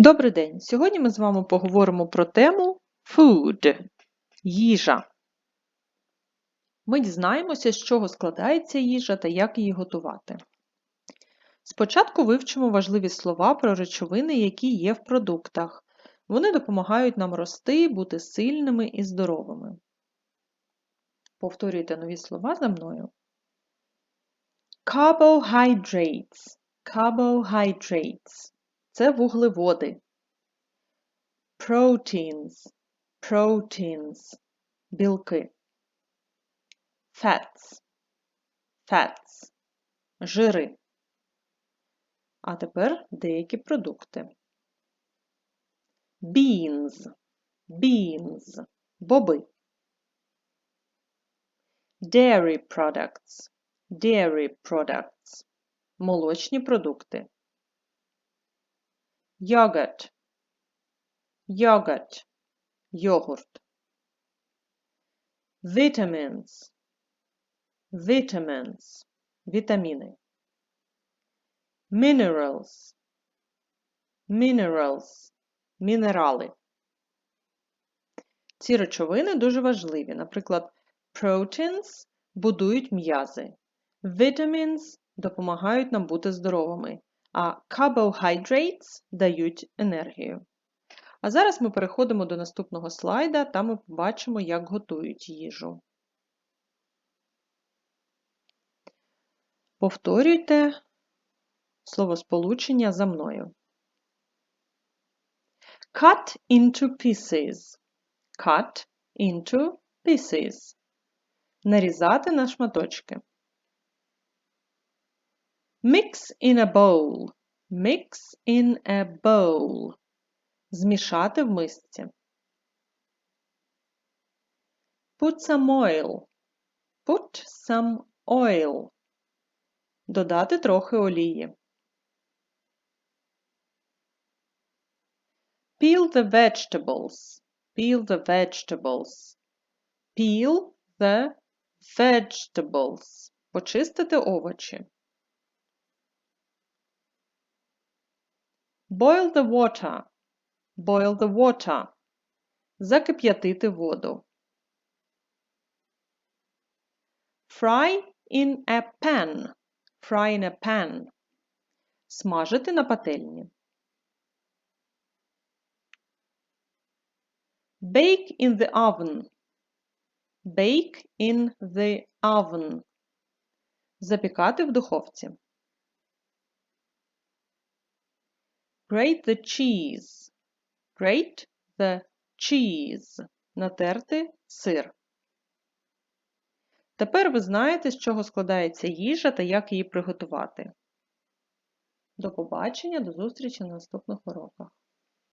Добрий день! Сьогодні ми з вами поговоримо про тему food – їжа. Ми дізнаємося, з чого складається їжа та як її готувати. Спочатку вивчимо важливі слова про речовини, які є в продуктах. Вони допомагають нам рости, бути сильними і здоровими. Повторюйте нові слова за мною. Carbohydrates. Carbohydrates. Це вуглеводи. Proteins. Proteins. Білки. Fats. Fats. Жири. А тепер деякі продукти. Beans. Beans. Боби. Dairy products. Dairy products. Молочні продукти. Yogurt. Yogurt. Йогурт. Vitamins. Vitamins. Вітаміни. Minerals. Minerals. Мінерали. Ці речовини дуже важливі. Наприклад, proteins будують м'язи. Vitamins допомагають нам бути здоровими а carbohydrates дають енергію. А зараз ми переходимо до наступного слайда, та ми побачимо, як готують їжу. Повторюйте словосполучення за мною. Cut into pieces. Cut into pieces. Нарізати на шматочки. Mix in a bowl. Mix in a bowl. Змішати в мисці. Put some oil. Put some oil. Додати трохи олії. Peel the vegetables. Peel the vegetables. Peel the vegetables. Почистити овочі. Boil the water. Boil the water. Закип'ятити воду. Fry in a pan. Fry in a pan. Смажити на пательні. Bake in the oven. Bake in the oven. Запікати в духовці. Grate the cheese. Grate the cheese. Натерти сир. Тепер ви знаєте, з чого складається їжа та як її приготувати. До побачення, до зустрічі на наступних уроках.